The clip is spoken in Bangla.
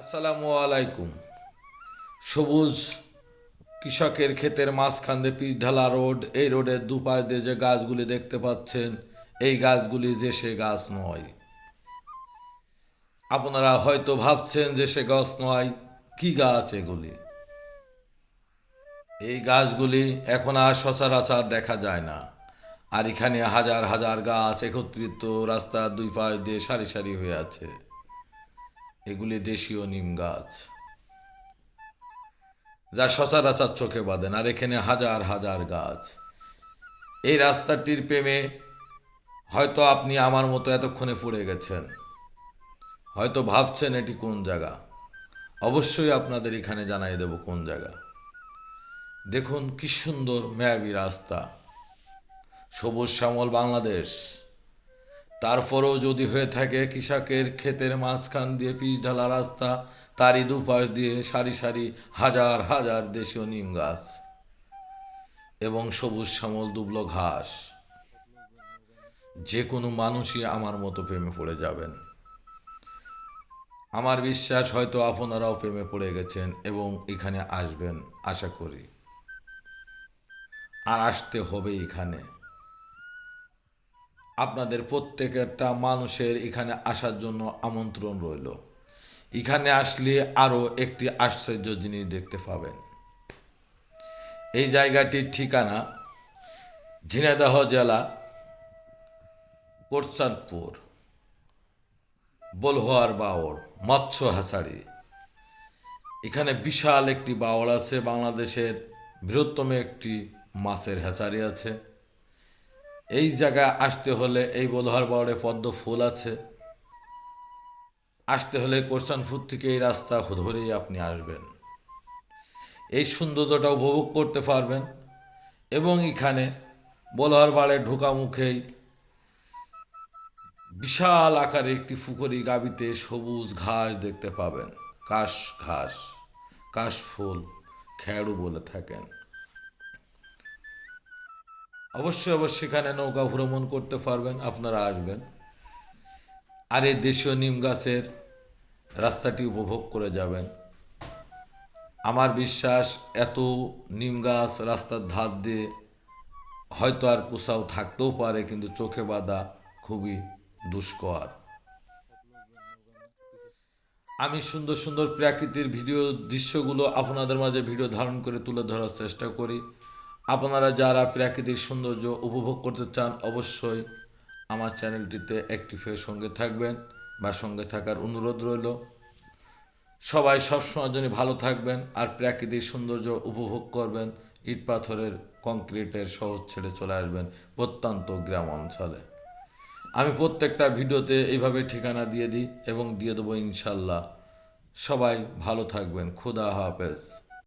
আসসালামু আলাইকুম। সবুজ কৃষকের ক্ষেতের মাঝখান দিয়ে পিচ ঢালা রোড, এই রোডের দুপাশ দিয়ে যে গাছগুলি দেখতে পাচ্ছেন, এই গাছগুলি যে সে গাছ নয়। আপনারা হয়তো ভাবছেন যে সে গাছ নয়, কি গাছ এগুলি? এই গাছগুলি এখন আর সচরাচর দেখা যায় না। আর এখানে হাজার হাজার গাছ একত্রিত রাস্তার দুই পাশ দিয়ে সারি সারি হয়ে আছে। এগুলি দেশীয় নিম গাছ, যা সচরাচর চোখে বাঁধেন আর এখানে হাজার হাজার গাছ। এই রাস্তাটির প্রেমে হয়তো আপনি আমার মতো এতক্ষণে পড়ে গেছেন। হয়তো ভাবছেন এটি কোন জায়গা। অবশ্যই আপনাদের এখানে জানাই দেব কোন জায়গা। দেখুন কি সুন্দর মেয়াবি রাস্তা। সবুজ শ্যামল বাংলাদেশ। তারপরেও যদি হয়ে থাকে কৃষকের ক্ষেতের মাঝখান দিয়ে পিচ ঢালা রাস্তা, তারই দুপাশ দিয়ে সারি সারি হাজার হাজার দেশীয় নিম গাছ এবং সবুজ শ্যামল দুবলো ঘাস, যে কোনো মানুষই আমার মতো প্রেমে পড়ে যাবেন। আমার বিশ্বাস হয়তো আপনারাও প্রেমে পড়ে গেছেন এবং এখানে আসবেন, আশা করি। আর আসতে হবে এখানে। আপনাদের প্রত্যেকটা মানুষের এখানে আসার জন্য আমন্ত্রণ রইল। এখানে আসলে আরও একটি আশ্চর্য জিনিস দেখতে পাবেন। এই জায়গাটির ঠিকানা ঝিনাইদহ জেলা কোরচাঁদপুর বলহোয়ার বাওড় মৎস্য হাসাড়ি। এখানে বিশাল একটি বাওড় আছে, বাংলাদেশের বৃহত্তম একটি মাছের হ্যাচারি আছে। এই জায়গায় আসতে হলে এই বলহার বাওড়ে পদ্ম ফুল আছে। আসতে হলে কোরসানপুর থেকে এই রাস্তা ধরেই আপনি আসবেন। এই সৌন্দর্যটা উপভোগ করতে পারবেন এবং এখানে বলহার বাড়ে ঢোকা মুখেই বিশাল আকারে একটি ফুকরি গাবিতে সবুজ ঘাস দেখতে পাবেন। কাশ ঘাস, কাশ ফুল খ্যাড়ু বলে থাকেন। অবশ্যই অবশ্যই এখানে নৌকা ভ্রমণ করতে পারবেন, আপনারা আসবেন। আর এই দেশীয় নিম গাছের রাস্তাটি উপভোগ করে যাবেন। আমার বিশ্বাস, এত নিম গাছ রাস্তার ধার দিয়ে হয়তো আর কোথাও থাকতেও পারে, কিন্তু চোখে বাঁধা খুবই দুষ্কর। আমি সুন্দর সুন্দর প্রাকৃতির ভিডিও দৃশ্যগুলো আপনাদের মাঝে ভিডিও ধারণ করে তুলে ধরার চেষ্টা করি। আপনারা যারা প্রাকৃতিক সৌন্দর্য উপভোগ করতে চান, অবশ্যই আমার চ্যানেলটিতে অ্যাক্টিভের সঙ্গে থাকবেন বা সঙ্গে থাকার অনুরোধ রইল। সবাই সবসময় জন্য ভালো থাকবেন আর প্রাকৃতিক সৌন্দর্য উপভোগ করবেন। ইট পাথরের কংক্রিটের শহর ছেড়ে চলে আসবেন প্রত্যন্ত গ্রাম অঞ্চলে। আমি প্রত্যেকটা ভিডিওতে এইভাবে ঠিকানা দিয়ে দিই এবং দিয়ে দেবো ইনশাল্লাহ। সবাই ভালো থাকবেন। খুদা হাফেজ।